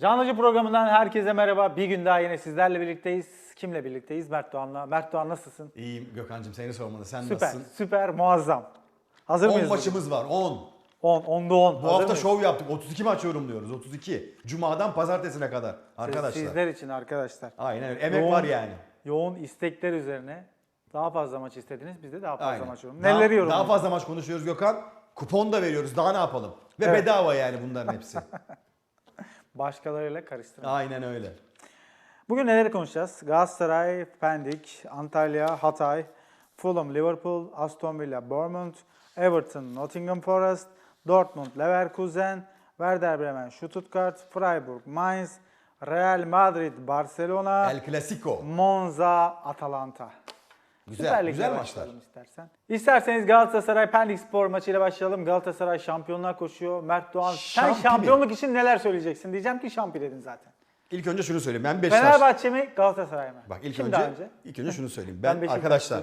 Canlıcı programından herkese merhaba. Bir gün daha yine sizlerle birlikteyiz. Kimle birlikteyiz? Mert Doğan'la. Mert Doğan nasılsın? İyiyim Gökhan'cığım seni sormalı. Sen Süper, nasılsın? süper, muazzam. Hazır 10 mıyız? maçımız var 10. 10, 10'da 10. Bu hafta şov yaptık. 32 maç yorumluyoruz. 32. Cuma'dan pazartesine kadar arkadaşlar. Sizler için arkadaşlar. Aynen öyle. Emek Yoğun- var yani. Yoğun istekler üzerine daha fazla maç istediniz. Biz de daha fazla Aynen. maç yorum. Daha- Neleri yorum? Daha fazla maç konuşuyoruz Gökhan. Kupon da veriyoruz. Daha ne yapalım? Ve Evet. bedava yani bunların hepsi. Başkalarıyla karıştırma. Aynen öyle. Bugün neleri konuşacağız? Galatasaray, Pendik, Antalya, Hatay, Fulham, Liverpool, Aston Villa, Bournemouth, Everton, Nottingham Forest, Dortmund, Leverkusen, Werder Bremen, Stuttgart, Freiburg, Mainz, Real Madrid, Barcelona, El Clasico. Monza, Atalanta. Güzel, Süper Lig'le güzel başlayalım maçlar. istersen. İsterseniz Galatasaray Pendik Spor maçıyla başlayalım. Galatasaray şampiyonlar koşuyor. Mert Doğan sen Şampi mi? şampiyonluk için neler söyleyeceksin? Diyeceğim ki şampi dedin zaten. İlk önce şunu söyleyeyim. Ben Beşiktaş. Fenerbahçe mi Galatasaray mı? Bak ilk Kim önce, daha önce? ilk önce şunu söyleyeyim. Ben Ben, Beşiktaşlıyım. arkadaşlar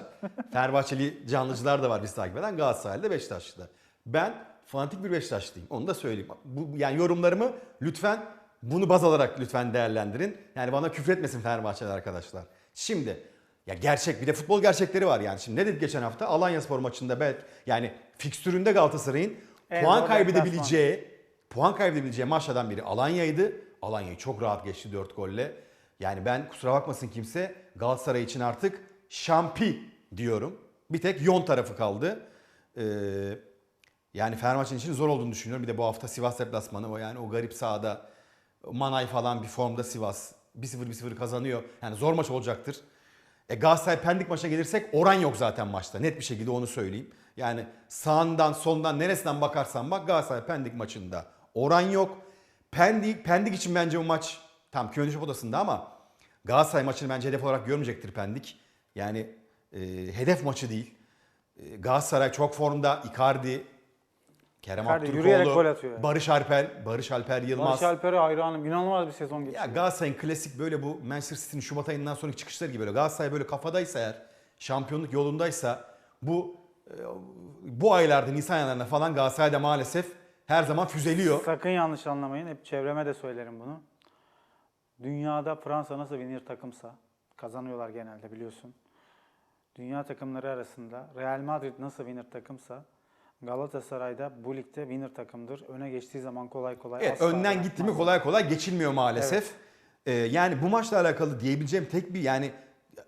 Fenerbahçeli canlıcılar da var biz takip eden Galatasaraylı Beşiktaşlı. Ben fanatik bir Beşiktaşlıyım. Onu da söyleyeyim. Bu yani yorumlarımı lütfen bunu baz alarak lütfen değerlendirin. Yani bana küfretmesin Fenerbahçeli arkadaşlar. Şimdi ya gerçek bir de futbol gerçekleri var yani. Şimdi ne dedik geçen hafta? Alanya Spor maçında belki yani fikstüründe Galatasaray'ın En puan kaybedebileceği puan kaybedebileceği maçlardan biri Alanya'ydı. Alanya'yı çok rahat geçti 4 golle. Yani ben kusura bakmasın kimse Galatasaray için artık şampi diyorum. Bir tek yon tarafı kaldı. Ee, yani Fenerbahçe için zor olduğunu düşünüyorum. Bir de bu hafta Sivas deplasmanı o yani o garip sahada Manay falan bir formda Sivas 1-0 1-0 kazanıyor. Yani zor maç olacaktır. E Galatasaray Pendik maça gelirsek oran yok zaten maçta. Net bir şekilde onu söyleyeyim. Yani sağından soldan neresinden bakarsan bak Galatasaray Pendik maçında oran yok. Pendik, Pendik için bence bu maç tam küme odasında ama Galatasaray maçını bence hedef olarak görmeyecektir Pendik. Yani e, hedef maçı değil. E, Galatasaray çok formda. Icardi, Kerem Icardi yürüyerek Aktürkoğlu, gol atıyor yani. Barış Alper, Barış Alper Yılmaz. Barış Alper'e hayranım. İnanılmaz bir sezon Ya geçiriyor. Galatasaray'ın klasik böyle bu Manchester City'nin Şubat ayından sonraki çıkışları gibi böyle Galatasaray böyle kafadaysa eğer şampiyonluk yolundaysa bu e, bu aylarda Nisan aylarında falan Galatasaray'da maalesef her zaman füzeliyor. Sakın yanlış anlamayın. Hep çevreme de söylerim bunu. Dünyada Fransa nasıl winner takımsa kazanıyorlar genelde biliyorsun. Dünya takımları arasında Real Madrid nasıl winner takımsa Galatasaray'da bu ligde winner takımdır. Öne geçtiği zaman kolay kolay Evet asla önden gitti mi kolay kolay geçilmiyor maalesef. Ee, yani bu maçla alakalı diyebileceğim tek bir yani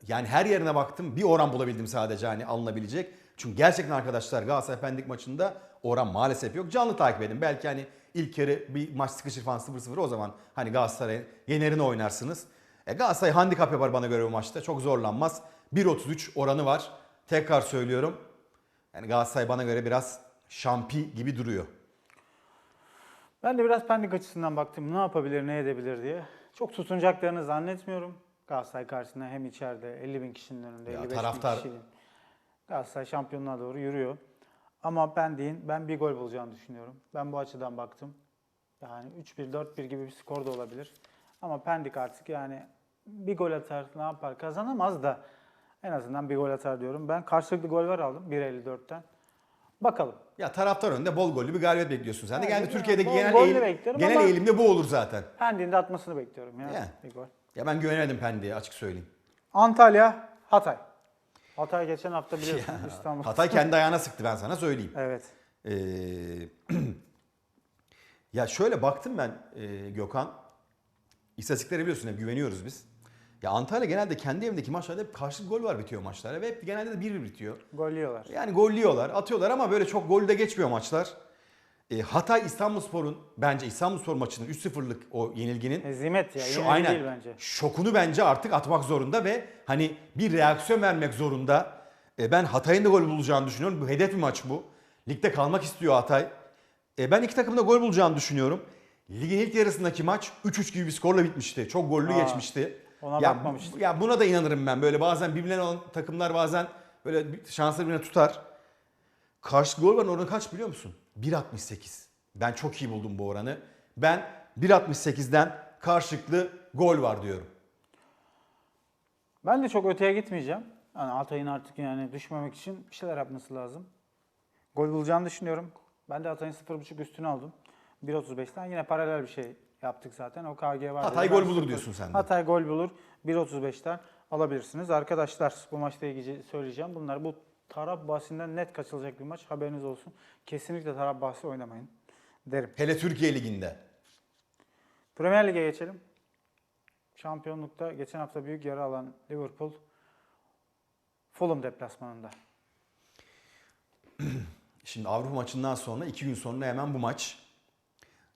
yani her yerine baktım bir oran bulabildim sadece hani alınabilecek. Çünkü gerçekten arkadaşlar Galatasaray Pendik maçında oran maalesef yok. Canlı takip edin. Belki hani ilk yarı bir maç sıkışır falan 0-0 o zaman hani Galatasaray'ın yenerini oynarsınız. E Galatasaray handikap yapar bana göre bu maçta. Çok zorlanmaz. 1.33 oranı var. Tekrar söylüyorum. Yani Galatasaray bana göre biraz şampi gibi duruyor. Ben de biraz Pendik açısından baktım ne yapabilir ne edebilir diye. Çok tutunacaklarını zannetmiyorum. Galatasaray karşısında hem içeride 50 bin kişinin önünde Ya 55 taraftar- bin kişinin. Galatasaray şampiyonluğa doğru yürüyor. Ama Pendik'in ben bir gol bulacağını düşünüyorum. Ben bu açıdan baktım. Yani 3-1, 4-1 gibi bir skor da olabilir. Ama Pendik artık yani bir gol atar ne yapar kazanamaz da en azından bir gol atar diyorum. Ben karşılıklı gol var aldım 1.54'ten. Bakalım. Ya taraftar önünde bol gollü bir galibiyet bekliyorsun sen de. Yani ya, Türkiye'deki genel, bekliyorum genel eğilimde bu olur zaten. Pendik'in de atmasını bekliyorum ya. Yani. Bir gol. Ya ben güvenemedim Pendik'e açık söyleyeyim. Antalya, Hatay. Hatay geçen hafta biliyorsun İstanbul. Hatay kendi ayağına sıktı ben sana söyleyeyim. Evet. Ee, ya şöyle baktım ben e, Gökhan. İstatistiklere biliyorsun hep güveniyoruz biz. Ya Antalya genelde kendi evindeki maçlarda hep karşılıklı gol var bitiyor maçlar ve hep genelde de 1-1 bitiyor. Gol yiyorlar. Yani golliyorlar, atıyorlar ama böyle çok golde geçmiyor maçlar. E, Hatay İstanbulspor'un bence İstanbulspor maçının 3-0'lık o yenilginin Hezimet ya. şu yenilgi aynen değil bence. şokunu bence artık atmak zorunda ve hani bir reaksiyon vermek zorunda. E, ben Hatay'ın da gol bulacağını düşünüyorum. Bu hedef bir maç bu. Ligde kalmak istiyor Hatay. E, ben iki takımda gol bulacağını düşünüyorum. Ligin ilk yarısındaki maç 3-3 gibi bir skorla bitmişti. Çok gollü Aa, geçmişti. Ona ya, bakmamıştım. Ya buna da inanırım ben. Böyle bazen birbirlerine olan takımlar bazen böyle şansları birbirine tutar. Karşı gol var oranı kaç biliyor musun? 1.68. Ben çok iyi buldum bu oranı. Ben 1.68'den karşılıklı gol var diyorum. Ben de çok öteye gitmeyeceğim. Yani Hatay'ın artık yani düşmemek için bir şeyler yapması lazım. Gol bulacağını düşünüyorum. Ben de Hatay'ın 0.5 üstünü aldım. 1.35'ten yine paralel bir şey yaptık zaten. O KG var. Hatay gol bulur diyorsun sen de. Hatay gol bulur. 1.35'ten alabilirsiniz. Arkadaşlar bu maçla ilgili söyleyeceğim. Bunlar bu taraf bahsinden net kaçılacak bir maç. Haberiniz olsun. Kesinlikle taraf bahsi oynamayın derim. Hele Türkiye Ligi'nde. Premier Lig'e geçelim. Şampiyonlukta geçen hafta büyük yara alan Liverpool Fulham deplasmanında. Şimdi Avrupa maçından sonra iki gün sonra hemen bu maç.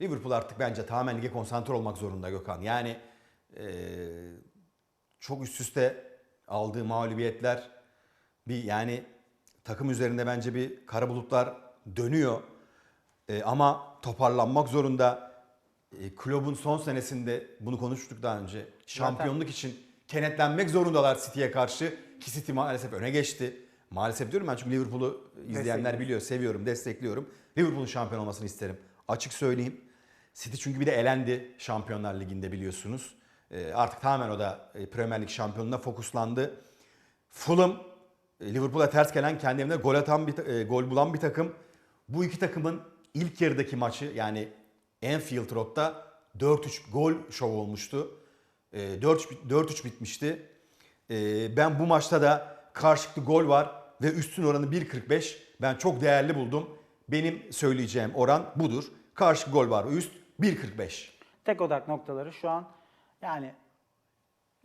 Liverpool artık bence tamamen lige konsantre olmak zorunda Gökhan. Yani eee, çok üst üste aldığı mağlubiyetler bir yani takım üzerinde bence bir kara bulutlar dönüyor. Eee, ama toparlanmak zorunda. E, kulübün son senesinde bunu konuştuk daha önce. Şampiyonluk için kenetlenmek zorundalar City'ye karşı. Ki City maalesef öne geçti. Maalesef diyorum ben çünkü Liverpool'u izleyenler biliyor, seviyorum, destekliyorum. Liverpool'un şampiyon olmasını isterim. Açık söyleyeyim. City çünkü bir de elendi Şampiyonlar Ligi'nde biliyorsunuz. E, artık tamamen o da e, Premier Lig şampiyonluğuna fokuslandı. Fulham e, Liverpool'a ters gelen kendi evinde gol atan bir e, gol bulan bir takım. Bu iki takımın ilk yarıdaki maçı yani Anfield Road'da 4-3 gol şovu olmuştu. E, 4-3 bit- 4-3 bitmişti. E, Ben bu maçta da karşılıklı gol var ve üstün oranı 1.45 ben çok değerli buldum. Benim söyleyeceğim oran budur. Karşılıklı gol var üst 1.45. Tek odak noktaları şu an yani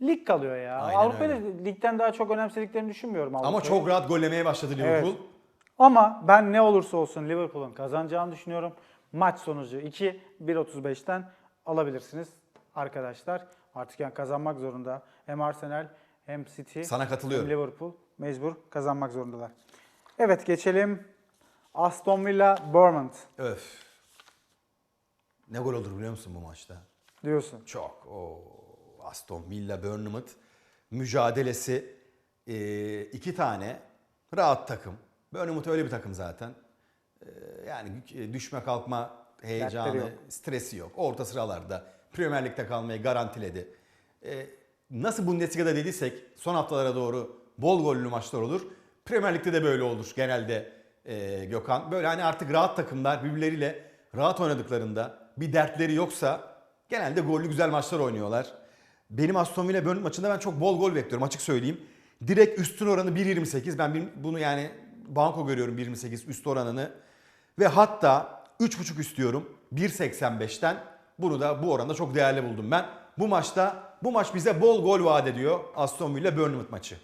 lig kalıyor ya. Aynen Avrupa'da öyle. ligden daha çok önemsediklerini düşünmüyorum Ama Avrupa'yı. çok rahat gollemeye başladı Liverpool. Evet. Ama ben ne olursa olsun Liverpool'un kazanacağını düşünüyorum. Maç sonucu 2 1.35'ten alabilirsiniz arkadaşlar. Artık yani kazanmak zorunda. Hem Arsenal hem City Sana katılıyorum. hem Liverpool mecbur kazanmak zorundalar. Evet geçelim. Aston Villa Bournemouth Öf. Ne gol olur biliyor musun bu maçta? diyorsun. Çok. O Aston Villa Bournemouth mücadelesi e, iki tane rahat takım. Bournemouth öyle bir takım zaten. E, yani e, düşme kalkma heyecanı, yok. stresi yok. Orta sıralarda Premier Lig'de kalmayı garantiledi. E, nasıl Bundesliga'da dediysek son haftalara doğru bol gollü maçlar olur. Premier Lig'de de böyle olur genelde e, Gökhan. Böyle hani artık rahat takımlar birbirleriyle rahat oynadıklarında bir dertleri yoksa genelde gollü güzel maçlar oynuyorlar. Benim Aston Villa Bournemouth maçında ben çok bol gol bekliyorum açık söyleyeyim. Direkt üstün oranı 1.28. Ben bunu yani banko görüyorum 1.28 üst oranını. Ve hatta 3.5 istiyorum 1.85'ten. Bunu da bu oranda çok değerli buldum ben. Bu maçta bu maç bize bol gol vaat ediyor Aston Villa Bournemouth maçı.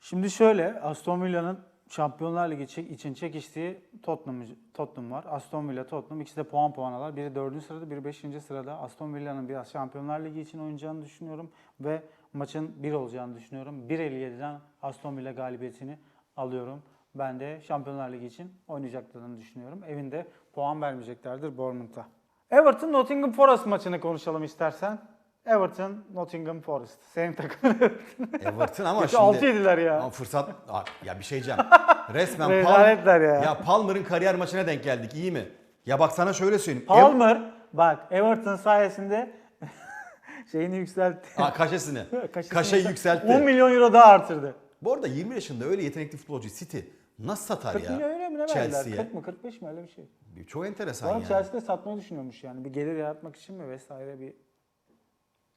Şimdi şöyle Aston Villa'nın Şampiyonlar Ligi için çekiştiği Tottenham, Tottenham var. Aston Villa, Tottenham ikisi de puan puanalar. Biri 4. sırada, biri 5. sırada. Aston Villa'nın biraz Şampiyonlar Ligi için oynayacağını düşünüyorum ve maçın 1 olacağını düşünüyorum. 1.57'den Aston Villa galibiyetini alıyorum. Ben de Şampiyonlar Ligi için oynayacaklarını düşünüyorum. Evinde puan vermeyeceklerdir Bournemouth'a. Everton Nottingham Forest maçını konuşalım istersen. Everton Nottingham Forest. Senin takımın Everton. Ama şimdi... altı yediler ya. Ama fırsat... Aa, Ya bir şey diyeceğim. Resmen Rezaletler ya. Ya Palmer'ın kariyer maçına denk geldik iyi mi? Ya bak sana şöyle söyleyeyim. Palmer bak Everton sayesinde şeyini yükseltti. Ev- Aa, kaşesini. Kaşesini Kaşeyi yükseltti. yükseltti. 10 milyon euro daha artırdı. Bu arada 20 yaşında öyle yetenekli futbolcu City nasıl satar 40 ya? milyon euro mu ne verdiler? Chelsea'ye. 40 mı 45 mi öyle bir şey. Çok enteresan Sonra yani. Chelsea'de satmayı düşünüyormuş yani. Bir gelir yaratmak için mi vesaire bir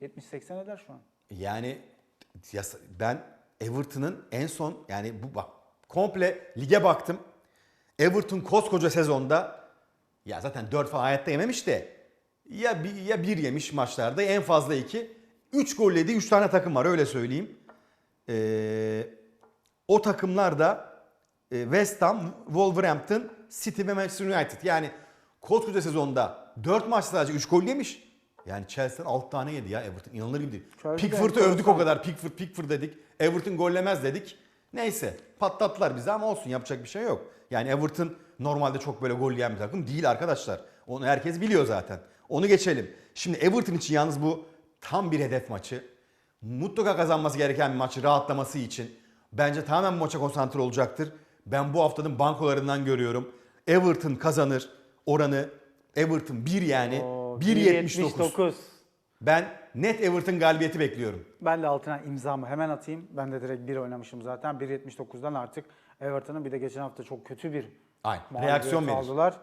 70-80 eder şu an. Yani ya ben Everton'ın en son yani bu bak komple lige baktım. Everton koskoca sezonda ya zaten 4 falan hayatta yememiş de ya bir, ya bir yemiş maçlarda en fazla 2. 3 gol yedi 3 tane takım var öyle söyleyeyim. Ee, o takımlar da e, West Ham, Wolverhampton, City ve Manchester United. Yani koskoca sezonda 4 maç sadece 3 gol yemiş. Yani Chelsea'den 6 tane yedi ya Everton. İnanılır gibi değil. Pickford'u övdük o kadar. Pickford, Pickford dedik. Everton gollemez dedik. Neyse patlattılar bizi ama olsun yapacak bir şey yok. Yani Everton normalde çok böyle gol yiyen bir takım değil arkadaşlar. Onu herkes biliyor zaten. Onu geçelim. Şimdi Everton için yalnız bu tam bir hedef maçı. Mutlaka kazanması gereken bir maçı rahatlaması için. Bence tamamen bu maça konsantre olacaktır. Ben bu haftanın bankolarından görüyorum. Everton kazanır oranı. Everton 1 yani. Oo, 1.79. 1.79. Ben net Everton galibiyeti bekliyorum. Ben de altına imzamı hemen atayım. Ben de direkt 1 oynamışım zaten. 1.79'dan artık Everton'ın bir de geçen hafta çok kötü bir Aynen. Reaksiyon aldılar.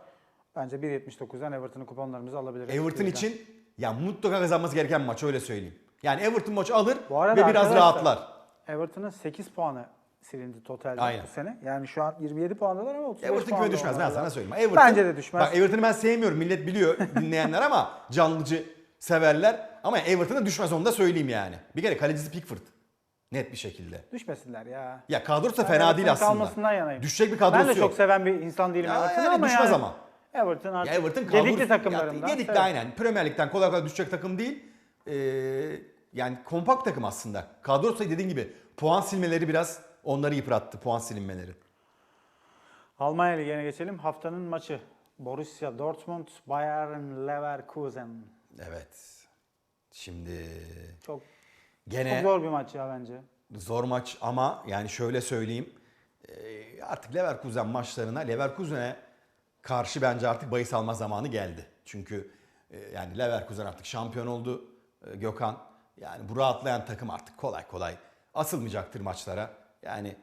Bence 1.79'dan Everton'un kuponlarımızı alabiliriz. Everton için ya mutlaka kazanması gereken maç öyle söyleyeyim. Yani Everton maçı alır ve biraz rahatlar. Everton'ın 8 puanı silindi totalde Aynen. bu sene. Yani şu an 27 puandalar ama 35 Everton küme düşmez ben sana söyleyeyim. Everton, Bence de düşmez. Bak Everton'ı ben sevmiyorum millet biliyor dinleyenler ama canlıcı severler. Ama Everton'a düşmez onu da söyleyeyim yani. Bir kere kalecisi Pickford. Net bir şekilde. Düşmesinler ya. Ya kadrosu da fena değil aslında. kalmasından yanayım. Düşecek bir kadrosu Ben de yok. çok seven bir insan değilim Ya Everton'u yani ama düşmez yani ama. Everton Ya artık Everton gedikli kadrosu- takımlarından. Ya, gedikli Evet. aynen. Premier Lig'den kolay kolay düşecek takım değil. Ee, yani kompakt takım aslında. Kadrosu dediğin gibi puan silmeleri biraz onları yıprattı. Puan silinmeleri. Almanya Ligi'ne geçelim. Haftanın maçı. Borussia Dortmund, Bayern Leverkusen. Evet. Şimdi Çok, gene çok zor bir maç ya bence. Zor maç ama yani şöyle söyleyeyim. e, Artık Leverkusen maçlarına Leverkusen'e karşı bence artık bahis alma zamanı geldi. Çünkü e, yani Leverkusen artık şampiyon oldu e, Gökhan. Yani bu rahatlayan takım artık kolay kolay asılmayacaktır maçlara. Yani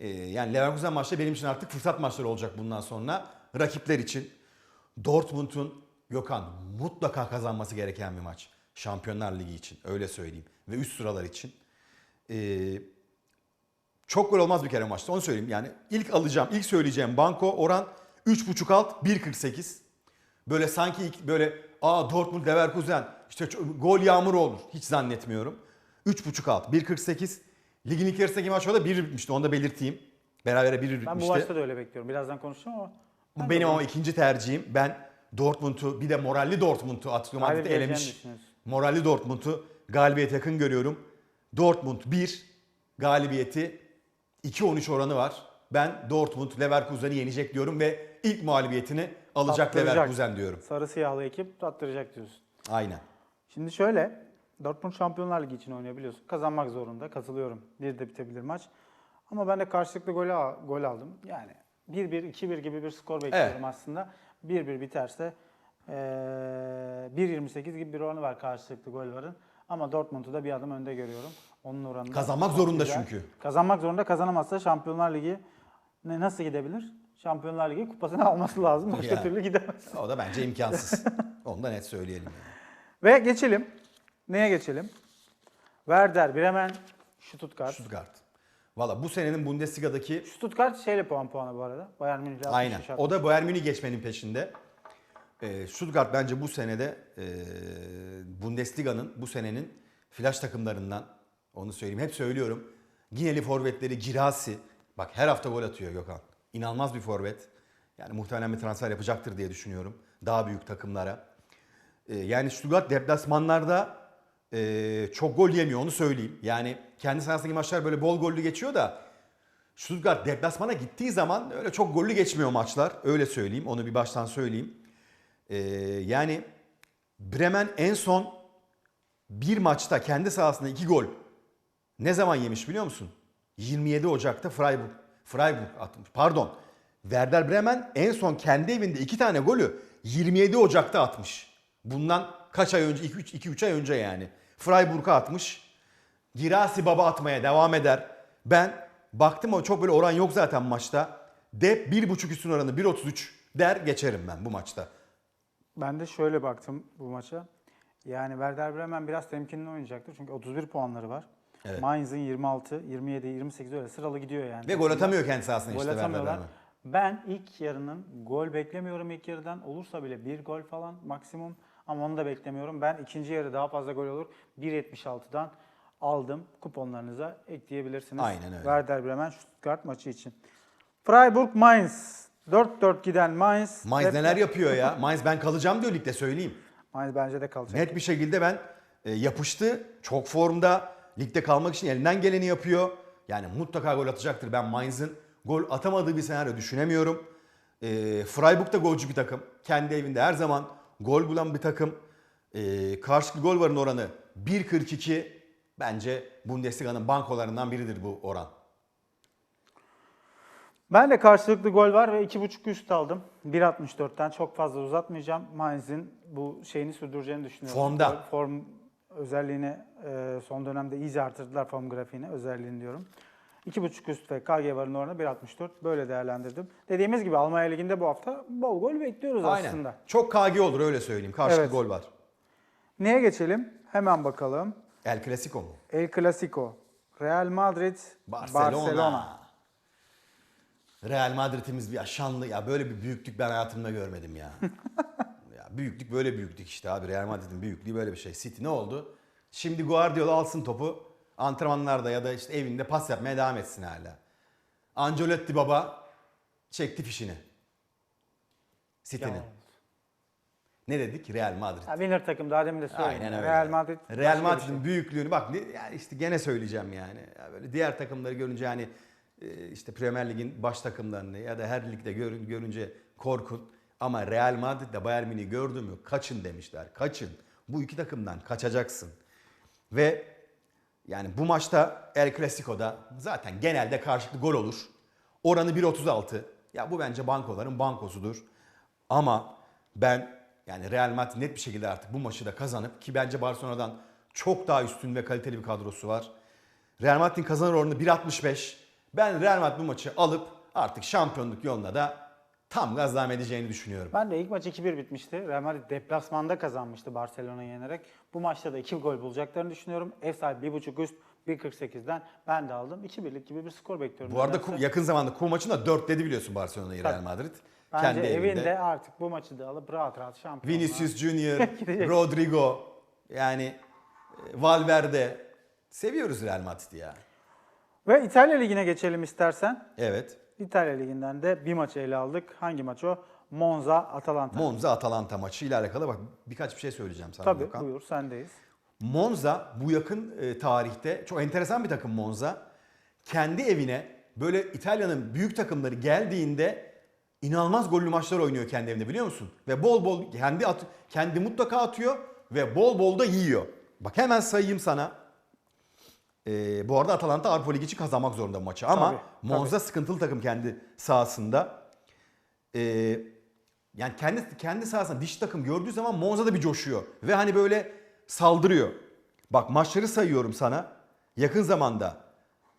e, yani Leverkusen maçları benim için artık fırsat maçları olacak bundan sonra rakipler için. Dortmund'un Gökhan mutlaka kazanması gereken bir maç. Şampiyonlar Ligi için öyle söyleyeyim ve üst sıralar için. Ee, çok gol olmaz bir kere maçta onu söyleyeyim. Yani ilk alacağım, ilk söyleyeceğim banko oran 3.5 alt 1.48. Böyle sanki böyle aa Dortmund Leverkusen işte gol yağmuru olur. Hiç zannetmiyorum. 3.5 alt 1.48. Ligin ilk yarısındaki maç orada 1 bitmişti onu da belirteyim. Berabere 1 Ben bitmişti. bu maçta da öyle bekliyorum. Birazdan konuşacağım ama. Bu benim ama ikinci tercihim. Ben Dortmund'u bir de moralli Dortmund'u Atletico Madrid'i elemiş. Moralli Dortmund'u galibiyete yakın görüyorum. Dortmund 1, galibiyeti 2-13 oranı var. Ben Dortmund Leverkusen'i yenecek diyorum ve ilk mağlubiyetini alacak. Leverkusen diyorum. Sarı siyahlı ekip tattıracak diyorsun. Aynen. Şimdi şöyle. Dortmund Şampiyonlar Ligi için oynuyor biliyorsun. Kazanmak zorunda. Katılıyorum. Bir de bitebilir maç. Ama ben de karşılıklı gol, gol aldım. Yani 1-1, 2-1 gibi bir skor bekliyorum Evet. aslında. 1-1 biterse eee 1.28 gibi bir oranı var karşılıklı gollerin. Ama Dortmund'u da bir adım önde görüyorum. Onun oranı Kazanmak zorunda güzel. çünkü. Kazanmak zorunda kazanamazsa Şampiyonlar Ligi ne nasıl gidebilir? Şampiyonlar Ligi kupasını alması lazım. Başka Ya. türlü gidemez. O da bence imkansız. Onu da net söyleyelim. Yani. Ve geçelim. Neye geçelim? Werder, Bremen, Stuttgart. Stuttgart. Valla bu senenin Bundesliga'daki Stuttgart şeyle puan puanı bu arada. Bayern Münih'le 60 Aynen. O da Bayern Münih geçmenin peşinde. Ee, Stuttgart bence bu senede e, Bundesliga'nın bu senenin flash takımlarından onu söyleyeyim. Hep söylüyorum. Gineli forvetleri Girasi. Bak her hafta gol atıyor Gökhan. İnanılmaz bir forvet. Yani muhtemelen bir transfer yapacaktır diye düşünüyorum. Daha büyük takımlara. Ee, yani Stuttgart deplasmanlarda e, çok gol yemiyor onu söyleyeyim. Yani kendi sahasındaki maçlar böyle bol gollü geçiyor da Stuttgart deplasmana gittiği zaman öyle çok gollü geçmiyor maçlar. Öyle söyleyeyim. Onu bir baştan söyleyeyim. Ee, yani Bremen en son bir maçta kendi sahasında iki gol ne zaman yemiş biliyor musun? 27 Ocak'ta Freiburg, Freiburg atmış. Pardon. Werder Bremen en son kendi evinde iki tane golü 27 Ocak'ta atmış. Bundan kaç ay önce? 2-3 ay önce yani. Freiburg'a atmış. Girasi Baba atmaya devam eder. Ben baktım ama çok böyle oran yok zaten maçta. Dep 1.5 üstün oranı 1.33 der geçerim ben bu maçta. Ben de şöyle baktım bu maça. Yani Werder Bremen biraz temkinli oynayacaktır. Çünkü 31 puanları var. Evet. Mainz'ın 26, 27, 28 öyle sıralı gidiyor yani. Ve gol atamıyor kendi sahasında Gol işte Werder. Bremen. Ben ilk yarının gol beklemiyorum ilk yarıdan. Olursa bile bir gol falan maksimum. Ama onu da beklemiyorum. Ben ikinci yarı daha fazla gol olur. 1.76'dan aldım. Kuponlarınıza ekleyebilirsiniz. Aynen öyle. Werder Bremen Stuttgart maçı için. Freiburg Mainz. 4-4 giden Mainz. Mainz Hep- neler yapıyor ya? Mainz ben kalacağım diyor ligde söyleyeyim. Mainz bence de kalacak. Net bir şekilde ben e, yapıştı. Çok formda. Ligde kalmak için elinden geleni yapıyor. Yani mutlaka gol atacaktır. Ben Mainz'ın gol atamadığı bir senaryo düşünemiyorum. E, Freiburg da golcü bir takım. Kendi evinde her zaman gol bulan bir takım. E, karşılıklı gol varın oranı 1.42. Bence Bundesliga'nın bankolarından biridir bu oran. Ben de karşılıklı gol var ve 2.5 üst aldım. 1.64'ten çok fazla uzatmayacağım. Mainz'in bu şeyini sürdüreceğini düşünüyorum. Formda. Form özelliğini e, son dönemde iyice artırdılar form grafiğini özelliğini diyorum. 2.5 üst ve KG varın oranı 1.64. Böyle değerlendirdim. Dediğimiz gibi Almanya Ligi'nde bu hafta bol gol bekliyoruz Aynen. aslında. Çok KG olur öyle söyleyeyim. Karşılıklı Evet. gol var. Neye geçelim? Hemen bakalım. El Clasico mu? El Clasico. Real Madrid, Barcelona. Barcelona. Real Madrid'imiz bir şanlı ya böyle bir büyüklük ben hayatımda görmedim ya. ya büyüklük böyle büyüklük işte abi. Real Madrid'in büyüklüğü böyle bir şey. City ne oldu? Şimdi Guardiola alsın topu antrenmanlarda ya da işte evinde pas yapmaya devam etsin hala. Ancelotti baba çekti fişini. City'nin. Ne dedik? Real Madrid. Ya winner takım daha demin de söyledim. Aynen öyle. Real Madrid. Real Madrid'in şey. büyüklüğünü bak yani işte gene söyleyeceğim yani. Ya böyle diğer takımları görünce hani e, işte Premier Lig'in baş takımlarını ya da her ligde görün, görünce korkun. Ama Real Madrid'le Bayern Münih'i gördün mü kaçın demişler. Kaçın. Bu iki takımdan kaçacaksın. Ve yani bu maçta El Clasico'da zaten genelde karşılıklı gol olur. Oranı 1.36. Ya bu bence bankoların bankosudur. Ama ben yani Real Madrid net bir şekilde artık bu maçı da kazanıp ki bence Barcelona'dan çok daha üstün ve kaliteli bir kadrosu var. Real Madrid'in kazanır oranı 1.65. Ben Real Madrid bu maçı alıp artık şampiyonluk yoluna da tam gaz devam edeceğini düşünüyorum. Ben de ilk maç 2-1 bitmişti. Real Madrid deplasmanda kazanmıştı Barcelona'yı yenerek. Bu maçta da 2 gol bulacaklarını düşünüyorum. Ev sahibi 1.5 üst 1.48'den ben de aldım. 2-1'lik gibi bir skor bekliyorum. Bu arada nedense. yakın zamanda Kupa maçında 4 dedi biliyorsun Barcelona'yı Real Tabii. Madrid. Bence Kendi evinde. evinde. artık bu maçı da alıp rahat rahat şampiyon. Vinicius Junior. Rodrigo, yani e, Valverde. Seviyoruz Real Madrid'i ya. Ve İtalya Ligi'ne geçelim istersen. Evet. İtalya Ligi'nden de bir maç ele aldık. Hangi maç o? Monza Atalanta. Monza Atalanta maçı ile alakalı bak birkaç bir şey söyleyeceğim sana Tabii Gökhan. buyur sendeyiz. Monza bu yakın e, tarihte çok enteresan bir takım Monza. Kendi evine böyle İtalya'nın büyük takımları geldiğinde inanılmaz gollü maçlar oynuyor kendi evinde biliyor musun? Ve bol bol kendi at, kendi mutlaka atıyor ve bol bol da yiyor. Bak hemen sayayım sana. E, bu arada Atalanta Avrupa Ligi için kazanmak zorunda maçı ama Tabii, Monza sıkıntılı takım kendi sahasında. E, yani kendi kendi sahasında diş takım gördüğü zaman Monza da bir coşuyor ve hani böyle saldırıyor. Bak maçları sayıyorum sana. Yakın zamanda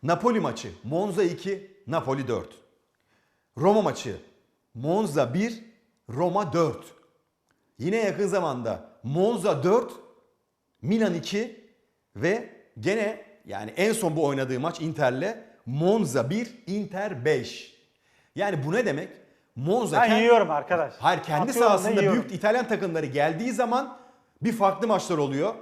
Napoli maçı Monza 2, Napoli 4. Roma maçı Monza 1, Roma 4. Yine yakın zamanda Monza 4, Milan 2 ve gene yani en son bu oynadığı maç Inter'le Monza 1, Inter 5. Yani bu ne demek? Monza Ben kend- yiyorum arkadaş. Hayır kendi Atıyorum da sahasında yiyorum. büyük İtalyan takımları geldiği zaman bir farklı maçlar oluyor.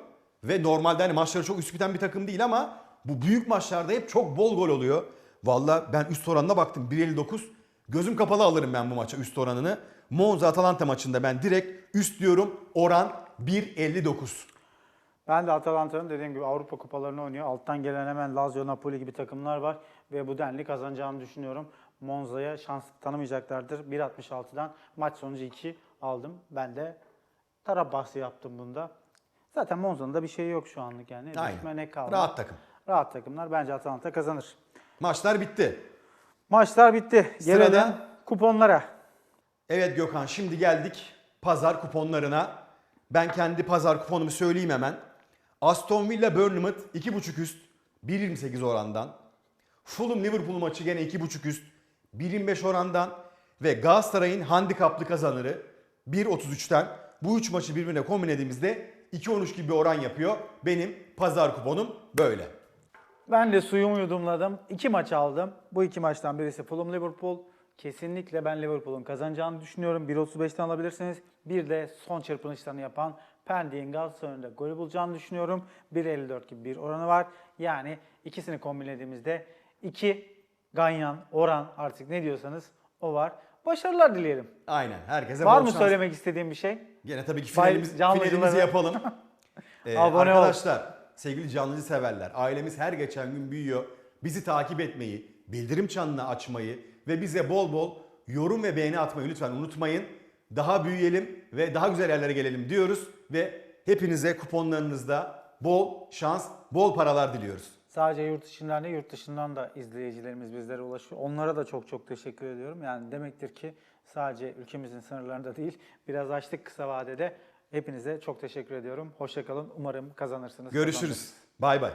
Ve normalde hani maçları çok üst biten bir takım değil ama bu büyük maçlarda hep çok bol gol oluyor. Valla ben üst oranına baktım 1.59. Gözüm kapalı alırım ben bu maça üst oranını. Monza Atalanta maçında ben direkt üst diyorum oran 1.59. Ben de Atalanta'nın dediğim gibi Avrupa kupalarını oynuyor. Alttan gelen hemen Lazio, Napoli gibi takımlar var ve bu denli kazanacağını düşünüyorum. Monza'ya şans tanımayacaklardır. 1.66'dan maç sonucu 2 aldım. Ben de taraf bahsi yaptım bunda. Zaten Monza'nın da bir şeyi yok şu anlık yani. Düşme Aynen. ne kaldı. Rahat takım. Rahat takımlar. Bence Atalanta kazanır. Maçlar bitti. Maçlar bitti. Gelelim Sırada- kuponlara. Evet Gökhan şimdi geldik pazar kuponlarına. Ben kendi pazar kuponumu söyleyeyim hemen. Aston Villa Bournemouth 2.5 üst 1.28 orandan. Fulham Liverpool maçı gene 2.5 üst 1.25 orandan. Ve Galatasaray'ın handikaplı kazanırı 1.33'ten. Bu üç maçı birbirine kombinlediğimizde 2.13 gibi bir oran yapıyor. Benim pazar kuponum böyle. Ben de suyumu yudumladım. İki maç aldım. Bu iki maçtan birisi Fulham Liverpool. Kesinlikle ben Liverpool'un kazanacağını düşünüyorum. 1.35'ten alabilirsiniz. Bir de son çırpınışlarını yapan Pendik'in Galatasaray'ın da golü bulacağını düşünüyorum. 1.54 gibi bir oranı var. Yani ikisini kombinlediğimizde iki ganyan, oran artık ne diyorsanız o var. Başarılar dileyelim. Aynen herkese var bol mı şans. söylemek istediğim bir şey? Gene tabii ki finalimiz, finalimizi yapalım. Ee, Abone ol. arkadaşlar, sevgili canlıcı severler, ailemiz her geçen gün büyüyor. Bizi takip etmeyi, bildirim çanını açmayı ve bize bol bol yorum ve beğeni atmayı lütfen unutmayın. Daha büyüyelim ve daha güzel yerlere gelelim diyoruz ve hepinize kuponlarınızda bol şans, bol paralar diliyoruz. Sadece yurt içinden değil, yurt dışından da izleyicilerimiz bizlere ulaşıyor. Onlara da çok çok teşekkür ediyorum. Yani demektir ki sadece ülkemizin sınırlarında değil, biraz açtık kısa vadede. Hepinize çok teşekkür ediyorum. Hoşçakalın. Umarım kazanırsınız. Görüşürüz. Bay bay.